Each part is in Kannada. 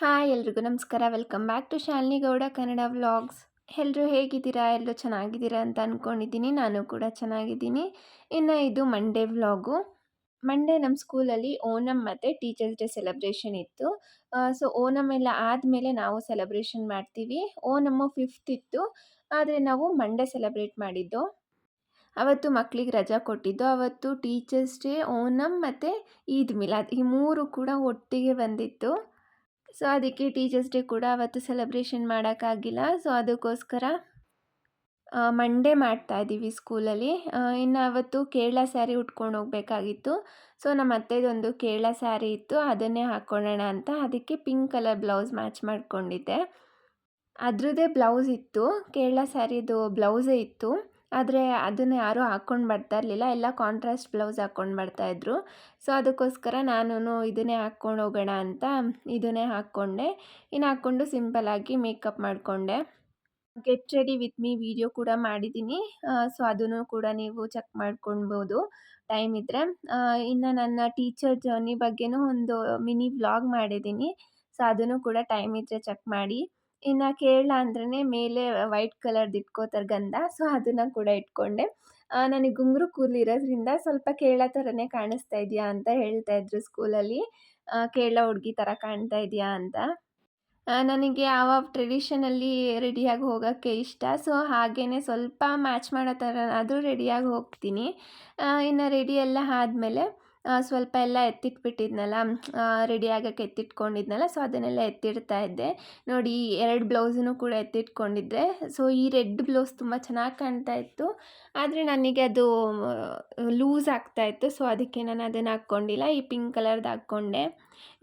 ಹಾಯ್ ಎಲ್ರಿಗೂ ನಮಸ್ಕಾರ. Welcome back to Shalini Gowda Kannada vlogs ಎಲ್ಲರೂ ಹೇಗಿದ್ದೀರಾ? ಎಲ್ಲರೂ ಚೆನ್ನಾಗಿದ್ದೀರಾ ಅಂತ ಅಂದ್ಕೊಂಡಿದ್ದೀನಿ ನಾನು ಕೂಡ ಚೆನ್ನಾಗಿದ್ದೀನಿ. ಇನ್ನು ಇದು ಮಂಡೇ ವ್ಲಾಗು ಮಂಡೇ ನಮ್ಮ ಸ್ಕೂಲಲ್ಲಿ ಓಣಂ ಮತ್ತು ಟೀಚರ್ಸ್ ಡೇ ಸೆಲೆಬ್ರೇಷನ್ ಇತ್ತು. ಸೊ ಓಣಮ್ ಎಲ್ಲ ಆದಮೇಲೆ ನಾವು ಸೆಲೆಬ್ರೇಷನ್ ಮಾಡ್ತೀವಿ. ಓಣಮ್ಮು ಫಿಫ್ತ್ ಇತ್ತು. ಆದರೆ ನಾವು ಮಂಡೇ ಸೆಲೆಬ್ರೇಟ್ ಮಾಡಿದ್ದು. ಅವತ್ತು ಮಕ್ಕಳಿಗೆ ರಜಾ ಕೊಟ್ಟಿದ್ದು. ಅವತ್ತು ಟೀಚರ್ಸ್ ಡೇ ಓಣಂ ಮತ್ತು ಈದ್ ಮಿಲಾದ್ ಈ ಮೂರು ಕೂಡ ಒಟ್ಟಿಗೆ ಬಂದಿತ್ತು. ಸೊ ಅದಕ್ಕೆ ಟೀಚರ್ಸ್ ಡೇ ಕೂಡ ಅವತ್ತು ಸೆಲೆಬ್ರೇಷನ್ ಮಾಡೋಕ್ಕಾಗಿಲ್ಲ ಸೊ ಅದಕ್ಕೋಸ್ಕರ ಮಂಡೇ ಮಾಡ್ತಾ ಇದ್ದೀವಿ ಸ್ಕೂಲಲ್ಲಿ ಇನ್ನು ಅವತ್ತು ಕೇರಳ ಸ್ಯಾರಿ ಉಟ್ಕೊಂಡು ಹೋಗಬೇಕಾಗಿತ್ತು. ಸೊ ನಮ್ಮ ಅತ್ತೆದೊಂದು ಕೇರಳ ಸ್ಯಾರಿ ಇತ್ತು. ಅದನ್ನೇ ಹಾಕ್ಕೊಳ್ಳೋಣ ಅಂತ. ಅದಕ್ಕೆ ಪಿಂಕ್ ಕಲರ್ ಬ್ಲೌಸ್ ಮ್ಯಾಚ್ ಮಾಡಿಕೊಂಡಿದ್ದೆ. ಅದರದ್ದೇ ಬ್ಲೌಸ್ ಇತ್ತು. ಕೇರಳ ಸ್ಯಾರಿದು ಬ್ಲೌಸೇ ಇತ್ತು. ಆದರೆ ಅದನ್ನು ಯಾರೂ ಹಾಕ್ಕೊಂಡು ಬರ್ತಾ ಇರಲಿಲ್ಲ. ಎಲ್ಲ ಕಾಂಟ್ರಾಸ್ಟ್ ಬ್ಲೌಸ್ ಹಾಕ್ಕೊಂಡು ಬರ್ತಾಯಿದ್ರು ಸೊ ಅದಕ್ಕೋಸ್ಕರ ನಾನು ಇದನ್ನೇ ಹಾಕ್ಕೊಂಡು ಹೋಗೋಣ ಅಂತ ಇದನ್ನೇ ಹಾಕ್ಕೊಂಡೆ ಇನ್ನು ಹಾಕ್ಕೊಂಡು ಸಿಂಪಲ್ಲಾಗಿ ಮೇಕಪ್ ಮಾಡಿಕೊಂಡೆ. Get ready with me video ಕೂಡ ಮಾಡಿದ್ದೀನಿ ಸೊ ಅದನ್ನು ಕೂಡ ನೀವು ಚೆಕ್ ಮಾಡ್ಕೊಳ್ಬೋದು. ಟೈಮ್ ಇದ್ದರೆ ಇನ್ನು ನನ್ನ ಟೀಚರ್ ಜರ್ನಿ ಬಗ್ಗೆನೂ ಒಂದು ಮಿನಿ ವ್ಲಾಗ್ ಮಾಡಿದ್ದೀನಿ ಸೊ ಅದನ್ನು ಕೂಡ ಟೈಮ್ ಇದ್ದರೆ ಚೆಕ್ ಮಾಡಿ. ಇನ್ನು ಕೇರಳ ಅಂದ್ರೇ ಮೇಲೆ ವೈಟ್ ಕಲರ್ದು ಇಟ್ಕೋತಾರೆ ಗಂಧ ಸೊ ಅದನ್ನು ಕೂಡ ಇಟ್ಕೊಂಡೆ. ನನಗೆ ಗುಂಗುರು ಕೂದಲು ಇರೋದ್ರಿಂದ ಸ್ವಲ್ಪ ಕೇರಳ ಥರನೇ ಕಾಣಿಸ್ತಾ ಇದೆಯಾ ಅಂತ ಹೇಳ್ತಾ ಇದ್ರು ಸ್ಕೂಲಲ್ಲಿ. ಕೇರಳ ಹುಡುಗಿ ಥರ ಕಾಣ್ತಾ ಇದೆಯಾ ಅಂತ. ನನಗೆ ಯಾವ ಟ್ರೆಡಿಷನಲ್ಲಿ ರೆಡಿಯಾಗಿ ಹೋಗೋಕ್ಕೆ ಇಷ್ಟ ಸೊ ಹಾಗೇ ಸ್ವಲ್ಪ ಮ್ಯಾಚ್ ಮಾಡೋ ಥರ ಆದರೂ ರೆಡಿಯಾಗಿ ಹೋಗ್ತೀನಿ. ಇನ್ನು ರೆಡಿ ಎಲ್ಲ ಆದಮೇಲೆ ಸ್ವಲ್ಪ ಎಲ್ಲ ಎತ್ತಿಟ್ಬಿಟ್ಟಿದ್ನಲ್ಲ ರೆಡಿ ಆಗೋಕ್ಕೆ ಎತ್ತಿಟ್ಕೊಂಡಿದ್ನಲ್ಲ ಸೊ ಅದನ್ನೆಲ್ಲ ಎತ್ತಿಡ್ತಾ ಇದ್ದೆ. ನೋಡಿ ಎರಡು ಬ್ಲೌಸನ್ನು ಕೂಡ ಎತ್ತಿಟ್ಕೊಂಡಿದ್ದೆ. ಸೊ ಈ ರೆಡ್ ಬ್ಲೌಸ್ ತುಂಬ ಚೆನ್ನಾಗಿ ಕಾಣ್ತಾ ಇತ್ತು. ಆದರೆ ನನಗೆ ಅದು ಲೂಸ್ ಆಗ್ತಾ ಇತ್ತು ಸೊ ಅದಕ್ಕೆ ನಾನು ಅದನ್ನು ಹಾಕ್ಕೊಂಡಿಲ್ಲ. ಈ ಪಿಂಕ್ ಕಲರ್ದು ಹಾಕ್ಕೊಂಡೆ.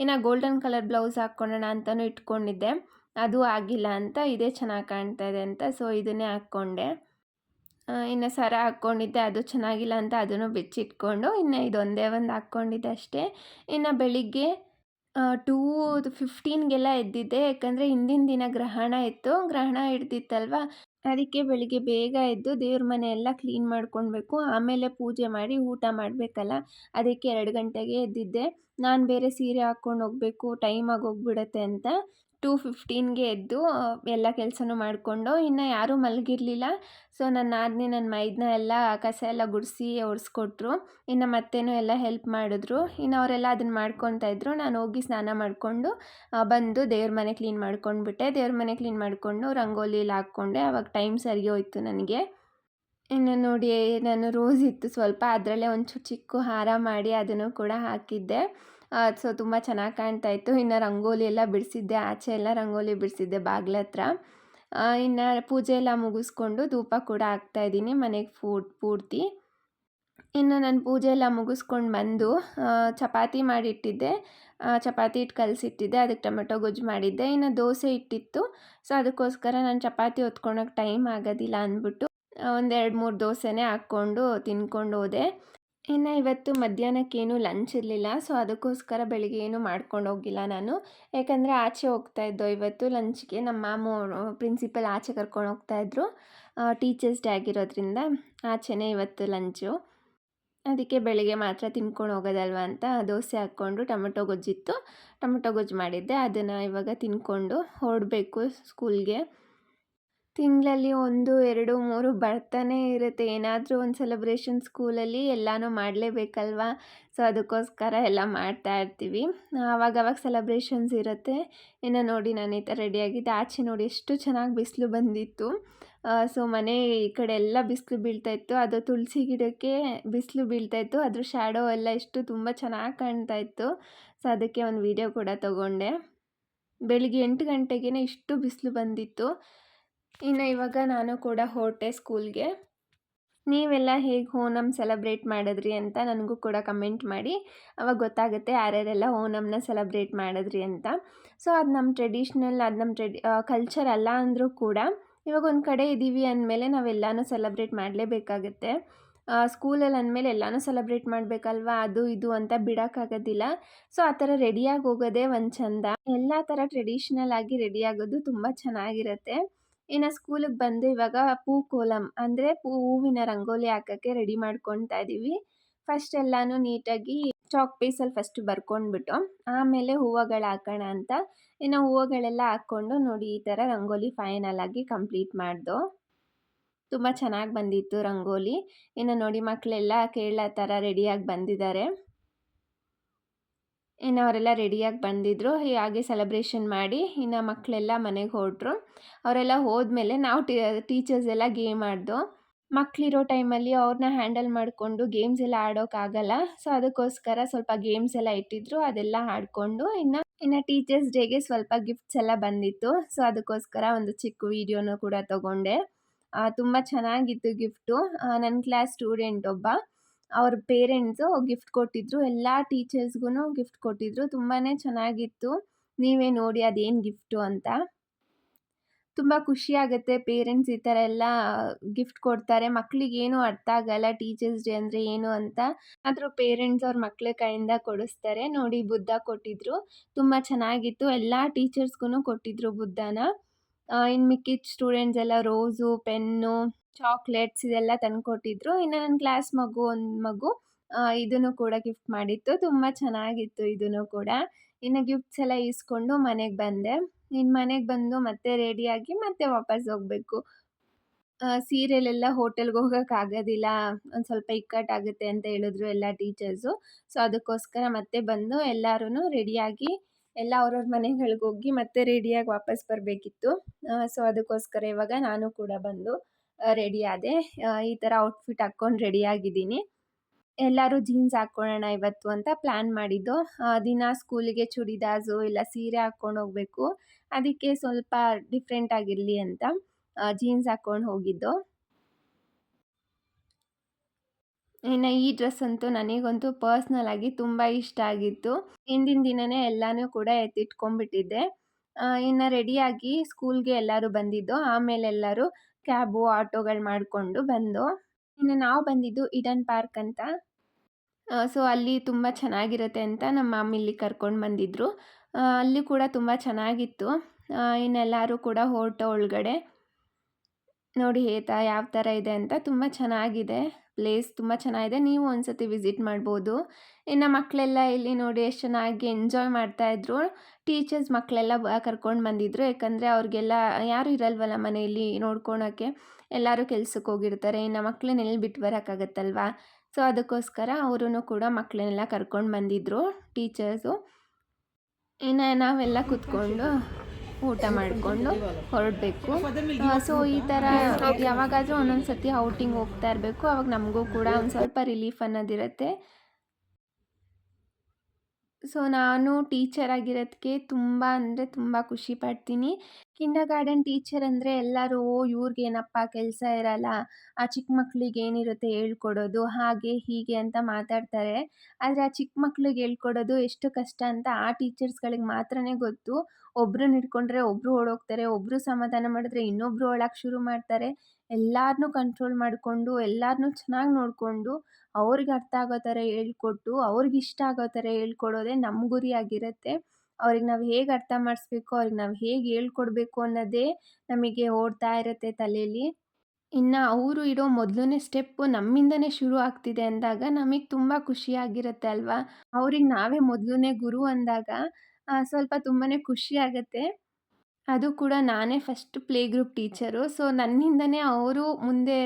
ಇನ್ನು ಗೋಲ್ಡನ್ ಕಲರ್ ಬ್ಲೌಸ್ ಹಾಕ್ಕೊಳ್ಳೋಣ ಅಂತಲೂ ಇಟ್ಕೊಂಡಿದ್ದೆ. ಅದು ಆಗಿಲ್ಲ ಅಂತ, ಇದೇ ಚೆನ್ನಾಗಿ ಕಾಣ್ತಾ ಇದೆ ಅಂತ ಸೊ ಇದನ್ನೇ ಹಾಕ್ಕೊಂಡೆ. ಇನ್ನು ಸರ ಹಾಕ್ಕೊಂಡಿದ್ದೆ, ಅದು ಚೆನ್ನಾಗಿಲ್ಲ ಅಂತ ಅದನ್ನು ಬಿಚ್ಚಿಟ್ಕೊಂಡು ಇನ್ನು ಇದೊಂದೇ ಒಂದು ಹಾಕ್ಕೊಂಡಿದ್ದೆ ಅಷ್ಟೇ. ಇನ್ನು ಬೆಳಿಗ್ಗೆ ಟೂ ಫಿಫ್ಟೀನ್ಗೆಲ್ಲ ಎದ್ದಿದ್ದೆ, ಯಾಕಂದರೆ ಹಿಂದಿನ ದಿನ ಗ್ರಹಣ ಇತ್ತು. ಗ್ರಹಣ ಹಿಡ್ದಿತ್ತಲ್ವ? ಅದಕ್ಕೆ ಬೆಳಿಗ್ಗೆ ಬೇಗ ಎದ್ದು ದೇವ್ರ ಮನೆ ಎಲ್ಲ ಕ್ಲೀನ್ ಮಾಡ್ಕೊಳ್ಬೇಕು. ಆಮೇಲೆ ಪೂಜೆ ಮಾಡಿ ಊಟ ಮಾಡಬೇಕಲ್ಲ, ಅದಕ್ಕೆ ಎರಡು ಗಂಟೆಗೆ ಎದ್ದಿದ್ದೆ. ನಾನು ಬೇರೆ ಸೀರೆ ಹಾಕ್ಕೊಂಡು ಹೋಗಬೇಕು ಟೈಮ್ ಹೋಗ್ಬಿಡತ್ತೆ ಅಂತ ಟೂ ಫಿಫ್ಟೀನ್ಗೆ ಎದ್ದು ಎಲ್ಲ ಕೆಲಸನೂ ಮಾಡಿಕೊಂಡು ಇನ್ನು ಯಾರೂ ಮಲಗಿರಲಿಲ್ಲ. ಸೊ ನನ್ನ ಆದ್ನೇ ನನ್ನ ಮೈದನ ಎಲ್ಲ, ಕಸ ಎಲ್ಲ ಗುಡಿಸಿ ಒರೆಸ್ಕೊಟ್ರು. ಇನ್ನು ಮತ್ತೇನು ಎಲ್ಲ ಹೆಲ್ಪ್ ಮಾಡಿದ್ರು. ಇನ್ನು ಅವರೆಲ್ಲ ಅದನ್ನು ಮಾಡ್ಕೊತಾ ಇದ್ರು. ನಾನು ಹೋಗಿ ಸ್ನಾನ ಮಾಡಿಕೊಂಡು ಬಂದು ದೇವ್ರ ಮನೆ ಕ್ಲೀನ್ ಮಾಡ್ಕೊಂಡ್ಬಿಟ್ಟೆ. ದೇವ್ರ ಮನೆ ಕ್ಲೀನ್ ಮಾಡಿಕೊಂಡು ರಂಗೋಲಿಲಿ ಹಾಕ್ಕೊಂಡೆ. ಆವಾಗ ಟೈಮ್ ಸರಿ ಹೋಯಿತು ನನಗೆ. ಇನ್ನು ನೋಡಿ, ನಾನು ರೋಸ್ ಇತ್ತು. ಸ್ವಲ್ಪ ಅದರಲ್ಲೇ ಒಂಚೂರು ಚಿಕ್ಕ ಹಾರ ಮಾಡಿ ಅದನ್ನು ಕೂಡ ಹಾಕಿದ್ದೆ. ಸೊ ತುಂಬ ಚೆನ್ನಾಗಿ ಕಾಣ್ತಾ ಇತ್ತು. ಇನ್ನು ರಂಗೋಲಿ ಎಲ್ಲ ಬಿಡಿಸಿದ್ದೆ. ಆಚೆ ಎಲ್ಲ ರಂಗೋಲಿ ಬಿಡಿಸಿದ್ದೆ ಬಾಗ್ಲ ಹತ್ರ. ಇನ್ನು ಪೂಜೆ ಎಲ್ಲ ಮುಗಿಸ್ಕೊಂಡು ಧೂಪ ಕೂಡ ಹಾಕ್ತಾ ಇದ್ದೀನಿ ಮನೆಗೆ ಫೂಡ್ ಪೂರ್ತಿ. ಇನ್ನು ನಾನು ಪೂಜೆ ಎಲ್ಲ ಮುಗಿಸ್ಕೊಂಡು ಬಂದು ಚಪಾತಿ ಮಾಡಿಟ್ಟಿದ್ದೆ. ಚಪಾತಿ ಇಟ್ಟು ಕಲಸಿಟ್ಟಿದ್ದೆ. ಅದಕ್ಕೆ ಟೊಮೆಟೊ ಗೊಜ್ಜು ಮಾಡಿದ್ದೆ. ಇನ್ನು ದೋಸೆ ಇಟ್ಟಿತ್ತು ಸೊ ಅದಕ್ಕೋಸ್ಕರ ನಾನು ಚಪಾತಿ ಹೊತ್ಕೊಳಕ್ಕೆ ಟೈಮ್ ಆಗೋದಿಲ್ಲ ಅಂದ್ಬಿಟ್ಟು ಒಂದೆರಡು ಮೂರು ದೋಸೆನೇ ಹಾಕ್ಕೊಂಡು ತಿನ್ಕೊಂಡು ಹೋದೆ. ಇನ್ನು ಇವತ್ತು ಮಧ್ಯಾಹ್ನಕ್ಕೇನು ಲಂಚ್ ಇರಲಿಲ್ಲ ಸೊ ಅದಕ್ಕೋಸ್ಕರ ಬೆಳಿಗ್ಗೆ ಏನು ಮಾಡ್ಕೊಂಡು ಹೋಗಿಲ್ಲ ನಾನು. ಯಾಕಂದರೆ ಆಚೆ ಹೋಗ್ತಾ ಇದ್ದೋ ಇವತ್ತು ಲಂಚ್ಗೆ ನಮ್ಮ ಮಾಮು ಪ್ರಿನ್ಸಿಪಲ್ ಆಚೆ ಕರ್ಕೊಂಡು ಹೋಗ್ತಾಯಿದ್ರು ಟೀಚರ್ಸ್ ಡೇ ಆಗಿರೋದ್ರಿಂದ ಆಚೆನೇ ಇವತ್ತು ಲಂಚು ಅದಕ್ಕೆ ಬೆಳಿಗ್ಗೆ ಮಾತ್ರ ತಿನ್ಕೊಂಡು ಹೋಗೋದಲ್ವ ಅಂತ ದೋಸೆ ಹಾಕ್ಕೊಂಡು ಟೊಮೆಟೊ ಗೊಜ್ಜಿತ್ತು. ಟೊಮೆಟೊ ಗೊಜ್ಜು ಮಾಡಿದ್ದೆ, ಅದನ್ನು ಇವಾಗ ತಿನ್ಕೊಂಡು ಹೊರಡಬೇಕು ಸ್ಕೂಲ್ಗೆ. ತಿಂಗಳಲ್ಲಿ ಒಂದು, ಎರಡು, ಮೂರು ಬರ್ತಾನೆ ಇರುತ್ತೆ. ಏನಾದರೂ ಒಂದು ಸೆಲೆಬ್ರೇಷನ್ ಸ್ಕೂಲಲ್ಲಿ ಎಲ್ಲನೂ ಮಾಡಲೇಬೇಕಲ್ವಾ? ಸೊ ಅದಕ್ಕೋಸ್ಕರ ಎಲ್ಲ ಮಾಡ್ತಾ ಇರ್ತೀವಿ. ಆವಾಗವಾಗ ಸೆಲೆಬ್ರೇಷನ್ಸ್ ಇರುತ್ತೆ. ಇನ್ನು ನೋಡಿ ನಾನು ಈ ಥರ ರೆಡಿಯಾಗಿದ್ದೆ ಆಚೆ ನೋಡಿ ಎಷ್ಟು ಚೆನ್ನಾಗಿ ಬಿಸಿಲು ಬಂದಿತ್ತು. ಸೊ ಮನೆ ಈ ಕಡೆ ಎಲ್ಲ ಬಿಸಿಲು ಬೀಳ್ತಾಯಿತ್ತು ಅದು ತುಳಸಿ ಗಿಡಕ್ಕೆ ಬಿಸಿಲು ಬೀಳ್ತಾಯಿತ್ತು ಅದ್ರ ಶ್ಯಾಡೋ ಎಲ್ಲ ಎಷ್ಟು ತುಂಬ ಚೆನ್ನಾಗಿ ಕಾಣ್ತಾ ಇತ್ತು. ಸೊ ಅದಕ್ಕೆ ಒಂದು ವಿಡಿಯೋ ಕೂಡ ತೊಗೊಂಡೆ. ಬೆಳಿಗ್ಗೆ ಎಂಟು ಗಂಟೆಗೇ ಇಷ್ಟು ಬಿಸಿಲು ಬಂದಿತ್ತು. ಇನ್ನು ಇವಾಗ ನಾನು ಕೂಡ ಹೊರಟೆ ಸ್ಕೂಲ್ಗೆ. ನೀವೆಲ್ಲ ಹೇಗೆ ಓಣಮ್ ಸೆಲೆಬ್ರೇಟ್ ಮಾಡಿದ್ರಿ ಅಂತ ನನಗೂ ಕೂಡ ಕಮೆಂಟ್ ಮಾಡಿ. ಅವಾಗ ಗೊತ್ತಾಗುತ್ತೆ ಯಾರ್ಯಾರೆಲ್ಲ ಓಣಮ್ನ ಸೆಲೆಬ್ರೇಟ್ ಮಾಡಿದ್ರಿ ಅಂತ. ಸೊ ಅದು ನಮ್ಮ ಟ್ರೆಡಿಷ್ನಲ್ ಅದು ನಮ್ಮ ಟ್ರೆಡಿ ಕಲ್ಚರ್ ಅಲ್ಲ ಅಂದರೂ ಕೂಡ ಇವಾಗ ಒಂದು ಕಡೆ ಇದ್ದೀವಿ ಅಂದಮೇಲೆ ನಾವೆಲ್ಲನೂ ಸೆಲೆಬ್ರೇಟ್ ಮಾಡಲೇಬೇಕಾಗತ್ತೆ. ಸ್ಕೂಲಲ್ಲಿ ಅಂದಮೇಲೆ ಎಲ್ಲನೂ ಸೆಲೆಬ್ರೇಟ್ ಮಾಡಬೇಕಲ್ವಾ? ಅದು, ಇದು ಅಂತ ಬಿಡೋಕ್ಕಾಗೋದಿಲ್ಲ. ಸೊ ಆ ಥರ ರೆಡಿಯಾಗಿ ಹೋಗೋದೇ ಒಂದು ಚಂದ. ಎಲ್ಲ ಥರ ಟ್ರೆಡಿಷ್ನಲ್ ಆಗಿ ರೆಡಿಯಾಗೋದು ತುಂಬ ಚೆನ್ನಾಗಿರುತ್ತೆ. ಇನ್ನು ಸ್ಕೂಲಿಗೆ ಬಂದು ಇವಾಗ ಪೂ ಕೋಲಂ ಅಂದರೆ ಪೂ ಹೂವಿನ ರಂಗೋಲಿ ಹಾಕೋಕ್ಕೆ ರೆಡಿ ಮಾಡ್ಕೊತಾ ಇದ್ದೀವಿ ಫಸ್ಟ್ ಎಲ್ಲನೂ ನೀಟಾಗಿ ಚಾಕ್ ಪೀಸಲ್ಲಿ ಫಸ್ಟ್ ಬರ್ಕೊಂಡ್ಬಿಟ್ಟು ಆಮೇಲೆ ಹೂವುಗಳು ಹಾಕೋಣ ಅಂತ. ಇನ್ನು ಹೂವುಗಳೆಲ್ಲ ಹಾಕ್ಕೊಂಡು ನೋಡಿ ಈ ಥರ ರಂಗೋಲಿ ಫೈನಲ್ ಆಗಿ ಕಂಪ್ಲೀಟ್ ಮಾಡ್ದು. ತುಂಬ ಚೆನ್ನಾಗಿ ಬಂದಿತ್ತು ರಂಗೋಲಿ. ಇನ್ನು ನೋಡಿ ಮಕ್ಕಳೆಲ್ಲ ಕೇರಳ ಥರ ರೆಡಿಯಾಗಿ ಬಂದಿದ್ದಾರೆ. ಇನ್ನು ಅವರೆಲ್ಲ ರೆಡಿಯಾಗಿ ಬಂದಿದ್ದರು ಹಾಗೆ ಸೆಲೆಬ್ರೇಷನ್ ಮಾಡಿ ಇನ್ನು ಮಕ್ಕಳೆಲ್ಲ ಮನೆಗೆ ಹೊರಟ್ರು. ಅವರೆಲ್ಲ ಹೋದ್ಮೇಲೆ ನಾವು ಟೀಚರ್ಸ್ ಎಲ್ಲ ಗೇಮ್ ಆಡ್ದು. ಮಕ್ಕಳಿರೋ ಟೈಮಲ್ಲಿ ಅವ್ರನ್ನ ಹ್ಯಾಂಡಲ್ ಮಾಡಿಕೊಂಡು ಗೇಮ್ಸ್ ಎಲ್ಲ ಆಡೋಕ್ಕಾಗಲ್ಲ ಸೊ ಅದಕ್ಕೋಸ್ಕರ ಸ್ವಲ್ಪ ಗೇಮ್ಸ್ ಎಲ್ಲ ಇಟ್ಟಿದ್ರು. ಅದೆಲ್ಲ ಆಡಿಕೊಂಡು ಇನ್ನು ಇನ್ನು ಟೀಚರ್ಸ್ ಡೇಗೆ ಸ್ವಲ್ಪ ಗಿಫ್ಟ್ಸ್ ಎಲ್ಲ ಬಂದಿತ್ತು. ಸೊ ಅದಕ್ಕೋಸ್ಕರ ಒಂದು ಚಿಕ್ಕ ವೀಡಿಯೋನೂ ಕೂಡ ತಗೊಂಡೆ. ತುಂಬ ಚೆನ್ನಾಗಿತ್ತು ಗಿಫ್ಟು ನನ್ನ ಕ್ಲಾಸ್ ಸ್ಟೂಡೆಂಟ್ ಒಬ್ಬ. ಅವ್ರ ಪೇರೆಂಟ್ಸು ಗಿಫ್ಟ್ ಕೊಟ್ಟಿದ್ರು, ಎಲ್ಲ ಟೀಚರ್ಸ್ಗೂ ಗಿಫ್ಟ್ ಕೊಟ್ಟಿದ್ರು ತುಂಬಾ ಚೆನ್ನಾಗಿತ್ತು. ನೀವೇ ನೋಡಿ ಅದೇನು ಗಿಫ್ಟು ಅಂತ. ತುಂಬ ಖುಷಿ ಆಗುತ್ತೆ ಪೇರೆಂಟ್ಸ್ ಈ ಥರ ಎಲ್ಲ ಗಿಫ್ಟ್ ಕೊಡ್ತಾರೆ. ಮಕ್ಕಳಿಗೇನು ಅರ್ಥ ಆಗಲ್ಲ ಟೀಚರ್ಸ್ ಡೇ ಅಂದರೆ ಏನು ಅಂತ. ಆದರೂ ಪೇರೆಂಟ್ಸ್ ಅವ್ರ ಮಕ್ಳ ಕೈಯಿಂದ ಕೊಡಿಸ್ತಾರೆ. ನೋಡಿ ಬುದ್ಧ ಕೊಟ್ಟಿದ್ರು. ತುಂಬ ಚೆನ್ನಾಗಿತ್ತು. ಎಲ್ಲ ಟೀಚರ್ಸ್ಗೂ ಕೊಟ್ಟಿದ್ರು ಬುದ್ಧನ. ಇನ್ನು ಮಿಕ್ಕಿದ ಸ್ಟೂಡೆಂಟ್ಸ್ ಎಲ್ಲ ರೋಸು, ಪೆನ್ನು ಚಾಕ್ಲೇಟ್ಸ್ ಇದೆಲ್ಲ ತಂದುಕೊಟ್ಟಿದ್ರು. ಇನ್ನು ನನ್ನ ಕ್ಲಾಸ್ ಮಗು ಒಂದು ಮಗು ಇದನ್ನು ಕೂಡ ಗಿಫ್ಟ್ ಮಾಡಿತ್ತು. ತುಂಬ ಚೆನ್ನಾಗಿತ್ತು ಇದನ್ನು ಕೂಡ. ಇನ್ನು ಗಿಫ್ಟ್ಸ್ ಎಲ್ಲ ಇಸ್ಕೊಂಡು ಮನೆಗೆ ಬಂದೆ. ಇನ್ನು ಮನೆಗೆ ಬಂದು ಮತ್ತೆ ರೆಡಿಯಾಗಿ ಮತ್ತೆ ವಾಪಸ್ ಹೋಗಬೇಕು. ಸೀರೆಲೆಲ್ಲ ಹೋಟೆಲ್ಗೆ ಹೋಗೋಕ್ಕಾಗೋದಿಲ್ಲ ಒಂದು ಸ್ವಲ್ಪ ಇಕ್ಕಟ್ಟಾಗುತ್ತೆ ಅಂತ ಹೇಳಿದ್ರು ಎಲ್ಲ ಟೀಚರ್ಸು ಸೊ ಅದಕ್ಕೋಸ್ಕರ ಮತ್ತೆ ಬಂದು ಎಲ್ಲರೂ ರೆಡಿಯಾಗಿ ಎಲ್ಲ ಅವ್ರವ್ರ ಮನೆಗಳಿಗೆ ಹೋಗಿ ಮತ್ತೆ ರೆಡಿಯಾಗಿ ವಾಪಸ್ ಬರಬೇಕಿತ್ತು. ಸೊ ಅದಕ್ಕೋಸ್ಕರ ಇವಾಗ ನಾನು ಕೂಡ ಬಂದು ರೆಡಿ ಆದೆ. ಈ ಥರ ಔಟ್ಫಿಟ್ ಹಾಕ್ಕೊಂಡು ರೆಡಿಯಾಗಿದ್ದೀನಿ ಎಲ್ಲರೂ ಜೀನ್ಸ್ ಹಾಕ್ಕೊಳ್ಳೋಣ ಇವತ್ತು ಅಂತ ಪ್ಲ್ಯಾನ್ ಮಾಡಿದ್ದು. ದಿನ ಸ್ಕೂಲಿಗೆ ಚೂಡಿದಾರ್ಸು ಇಲ್ಲ ಸೀರೆ ಹಾಕ್ಕೊಂಡು ಹೋಗಬೇಕು. ಅದಕ್ಕೆ ಸ್ವಲ್ಪ ಡಿಫ್ರೆಂಟ್ ಆಗಿರಲಿ ಅಂತ ಜೀನ್ಸ್ ಹಾಕ್ಕೊಂಡು ಹೋಗಿದ್ದು. ಇನ್ನು ಈ ಡ್ರೆಸ್ ಅಂತೂ ನನಗಂತೂ ಪರ್ಸ್ನಲ್ ಆಗಿ ತುಂಬ ಇಷ್ಟ ಆಗಿತ್ತು. ಹಿಂದಿನ ದಿನವೇ ಎಲ್ಲನೂ ಕೂಡ ಎತ್ತಿಟ್ಕೊಂಡ್ಬಿಟ್ಟಿದ್ದೆ. ಇನ್ನು ರೆಡಿಯಾಗಿ ಸ್ಕೂಲ್ಗೆ ಎಲ್ಲರೂ ಬಂದಿದ್ದು. ಆಮೇಲೆ ಎಲ್ಲರೂ ಕ್ಯಾಬು, ಆಟೋಗಳು ಮಾಡಿಕೊಂಡು ಬಂದು, ಇನ್ನು ನಾವು ಬಂದಿದ್ದು ಇಡನ್ ಪಾರ್ಕ್ ಅಂತ. ಸೊ ಅಲ್ಲಿ ತುಂಬ ಚೆನ್ನಾಗಿರುತ್ತೆ ಅಂತ ನಮ್ಮ ಮಾಮಿ ಇಲ್ಲಿ ಕರ್ಕೊಂಡು ಬಂದಿದ್ದರು ಅಲ್ಲಿ ಕೂಡ ತುಂಬ ಚೆನ್ನಾಗಿತ್ತು. ಇನ್ನೆಲ್ಲರೂ ಕೂಡ ಹೋಟೋ ಒಳಗಡೆ ನೋಡಿ ಹೇತ, ಯಾವ ಥರ ಇದೆ ಅಂತ ತುಂಬ ಚೆನ್ನಾಗಿದೆ. ಪ್ಲೇಸ್ ತುಂಬ ಚೆನ್ನಾಗಿದೆ. ನೀವು ಒಂದ್ಸತಿ ವಿಸಿಟ್ ಮಾಡ್ಬೋದು. ಇನ್ನು ಮಕ್ಕಳೆಲ್ಲ ಇಲ್ಲಿ ನೋಡಿ ಎಷ್ಟು ಚೆನ್ನಾಗಿ ಎಂಜಾಯ್ ಮಾಡ್ತಾಯಿದ್ರು ಟೀಚರ್ಸ್ ಮಕ್ಕಳೆಲ್ಲ ಕರ್ಕೊಂಡು ಬಂದಿದ್ರು. ಯಾಕಂದರೆ ಅವ್ರಿಗೆಲ್ಲ ಯಾರೂ ಇರಲ್ವಲ್ಲ ಮನೆಯಲ್ಲಿ ನೋಡ್ಕೊಳೋಕ್ಕೆ. ಎಲ್ಲರೂ ಕೆಲ್ಸಕ್ಕೆ ಹೋಗಿರ್ತಾರೆ. ಇನ್ನು ಮಕ್ಕಳನ್ನ ಎಲ್ಲಿ ಬಿಟ್ಟು ಬರೋಕ್ಕಾಗತ್ತಲ್ವಾ? ಸೊ ಅದಕ್ಕೋಸ್ಕರ ಅವರೂ ಕೂಡ ಮಕ್ಕಳನ್ನೆಲ್ಲ ಕರ್ಕೊಂಡು ಬಂದಿದ್ರು ಟೀಚರ್ಸು ಇನ್ನು ನಾವೆಲ್ಲ ಕೂತ್ಕೊಂಡು ಊಟ ಮಾಡಿಕೊಂಡು ಹೊರಡಬೇಕು. ಸೊ ಈ ಥರ ಯಾವಾಗಾದರೂ ಒಂದೊಂದು ಸತಿ ಔಟಿಂಗ್ ಹೋಗ್ತಾ ಇರಬೇಕು. ಅವಾಗ ನಮಗೂ ಕೂಡ ಒಂದು ಸ್ವಲ್ಪ ರಿಲೀಫ್ ಅನ್ನೋದಿರುತ್ತೆ. ಸೊ, ನಾನು ಟೀಚರ್ ಆಗಿರೋದಕ್ಕೆ ತುಂಬ ಅಂದರೆ ತುಂಬ ಖುಷಿ ಪಡ್ತೀನಿ. ಕಿಂಡರ್ ಗಾರ್ಡನ್ ಟೀಚರ್ ಅಂದರೆ ಎಲ್ಲರೂ, ಓ ಇವ್ರಿಗೇನಪ್ಪ ಕೆಲಸ ಇರಲ್ಲ, ಆ ಚಿಕ್ಕ ಮಕ್ಳಿಗೆ ಏನಿರುತ್ತೆ ಹೇಳ್ಕೊಡೋದು, ಹಾಗೆ, ಹೀಗೆ ಅಂತ ಮಾತಾಡ್ತಾರೆ. ಆದರೆ ಆ ಚಿಕ್ಕ ಮಕ್ಳಿಗೆ ಹೇಳ್ಕೊಡೋದು ಎಷ್ಟು ಕಷ್ಟ ಅಂತ ಆ ಟೀಚರ್ಸ್ಗಳಿಗೆ ಮಾತ್ರನೇ ಗೊತ್ತು. ಒಬ್ರನ್ನ ಹಿಡ್ಕೊಂಡ್ರೆ ಒಬ್ಬರು ಓಡೋಗ್ತಾರೆ ಒಬ್ಬರು ಸಮಾಧಾನ ಮಾಡಿದ್ರೆ ಇನ್ನೊಬ್ರು ಓಡಕ್ಕೆ ಶುರು ಮಾಡ್ತಾರೆ. ಎಲ್ಲರನ್ನೂ ಕಂಟ್ರೋಲ್ ಮಾಡಿಕೊಂಡು ಎಲ್ಲರನ್ನೂ ಚೆನ್ನಾಗಿ ನೋಡಿಕೊಂಡು, ಅವ್ರಿಗೆ ಅರ್ಥ ಆಗೋ ಥರ ಹೇಳ್ಕೊಟ್ಟು, ಅವ್ರಿಗೆ ಇಷ್ಟ ಆಗೋ ಥರ ಹೇಳ್ಕೊಡೋದೇ ನಮ್ಮ ಗುರಿ ಆಗಿರುತ್ತೆ. ಅವ್ರಿಗೆ ನಾವು ಹೇಗೆ ಅರ್ಥ ಮಾಡಿಸ್ಬೇಕು, ಅವ್ರಿಗೆ ನಾವು ಹೇಗೆ ಹೇಳ್ಕೊಡ್ಬೇಕು ಅನ್ನೋದೇ ನಮಗೆ ಓಡ್ತಾ ಇರುತ್ತೆ ತಲೆಯಲ್ಲಿ ಇನ್ನು ಅವರು ಇಡೋ ಮೊದಲನೇ ಸ್ಟೆಪ್ಪು ನಮ್ಮಿಂದನೇ ಶುರು ಆಗ್ತಿದೆ ಅಂದಾಗ ನಮಗೆ ತುಂಬ ಖುಷಿಯಾಗಿರುತ್ತೆ ಅಲ್ವಾ? ಅವ್ರಿಗೆ ನಾವೇ ಮೊದಲನೇ ಗುರು ಅಂದಾಗ ಸ್ವಲ್ಪ ತುಂಬಾ ಖುಷಿ ಆಗುತ್ತೆ. ಅದು ಕೂಡ ನಾನೇ first play group teacher. So, ನನ್ನಿಂದನೇ ಅವರು ಮುಂದೆ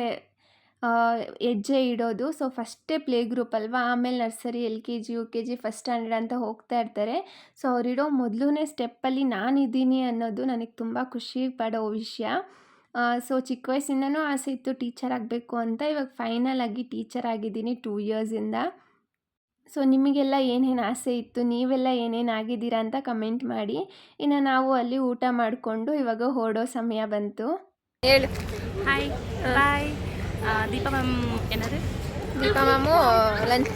ಹೆಜ್ಜೆ ಇಡೋದು. ಸೊ, ಫಸ್ಟೇ ಪ್ಲೇ ಗ್ರೂಪ್ ಅಲ್ವಾ? ಆಮೇಲೆ nursery L K G U K G first standard ಅಂತ ಹೋಗ್ತಾ ಇರ್ತಾರೆ. ಸೊ, ಅವರಿಡೋ ಮೊದಲನೇ ಸ್ಟೆಪ್ಪಲ್ಲಿ ನಾನಿದ್ದೀನಿ ಅನ್ನೋದು ನನಗೆ ತುಂಬ ಖುಷಿ ಪಡೋ ವಿಷಯ. ಸೊ, ಚಿಕ್ಕ ವಯಸ್ಸಿಂದನೂ ಆಸೆ ಇತ್ತು ಟೀಚರ್ ಆಗಬೇಕು ಅಂತ. ಇವಾಗ ಫೈನಲ್ ಆಗಿ ಟೀಚರ್ ಆಗಿದ್ದೀನಿ ಟೂ ಇಯರ್ಸಿಂದ. ಸೊ ನಿಮಗೆಲ್ಲ ಏನೇನು ಆಸೆ ಇತ್ತು? ನೀವೆಲ್ಲ ಏನೇನು ಆಗಿದ್ದೀರಾ ಅಂತ ಕಮೆಂಟ್ ಮಾಡಿ. ಇನ್ನು ನಾವು ಅಲ್ಲಿ ಊಟ ಮಾಡಿಕೊಂಡು ಇವಾಗ ಹೊರಡೋ ಸಮಯ ಬಂತು. ಹೇಳು. ಹಾಯ್ ಬಾಯ್ ದೀಪಾ ಮ್ಯಾಮ್ ಏನಾದ್ರು Deepa ma'am lunch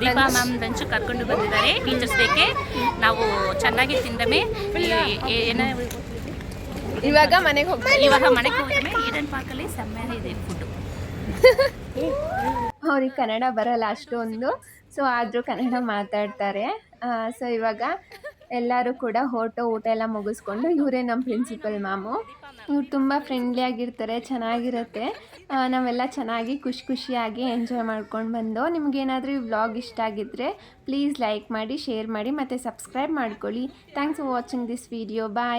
Deepa ma'am lunch ಕರ್ಕೊಂಡು ಬಂದಿದ್ದಾರೆ. ಟೀಚರ್ಸ್ ಡೇಗೆ ನಾವು ಚೆನ್ನಾಗಿ ತಿಂದಮೆ ಏನ ಇವಾಗ ಮನೆಗೆ ಹೋಗ್ತೀವಿ. ಇವಾಗ ಮನೆಗೆ ಹೋಗ್ತೇವೆ ಈಡನ್ ಪಾರ್ಕಲ್ಲಿ ಸಮ್ಮೆ ಇದೆ ಫುಡ್ಡು ಅವ್ರಿಗೆ ಕನ್ನಡ ಬರಲ್ಲ ಅಷ್ಟೊಂದು. ಸೊ ಆದರೂ ಕನ್ನಡ ಮಾತಾಡ್ತಾರೆ. ಸೊ ಇವಾಗ ಎಲ್ಲರೂ ಕೂಡ ಹೋಟೋ ಊಟ ಎಲ್ಲ ಮುಗಿಸ್ಕೊಂಡು ಇವರೇ ನಮ್ಮ ಪ್ರಿನ್ಸಿಪಲ್ ಮ್ಯಾಮು ಇವ್ರು ತುಂಬ ಫ್ರೆಂಡ್ಲಿ ಆಗಿರ್ತಾರೆ, ಚೆನ್ನಾಗಿರುತ್ತೆ. ನಾವೆಲ್ಲ ಚೆನ್ನಾಗಿ ಖುಷಿ ಖುಷಿಯಾಗಿ ಎಂಜಾಯ್ ಮಾಡ್ಕೊಂಡು ಬಂದು ನಿಮಗೇನಾದರೂ ಈ ವ್ಲಾಗ್ ಇಷ್ಟ ಆಗಿದ್ದರೆ ಪ್ಲೀಸ್ ಲೈಕ್ ಮಾಡಿ ಶೇರ್ ಮಾಡಿ ಮತ್ತು ಸಬ್ಸ್ಕ್ರೈಬ್ ಮಾಡ್ಕೊಳ್ಳಿ. Thanks for watching this video bye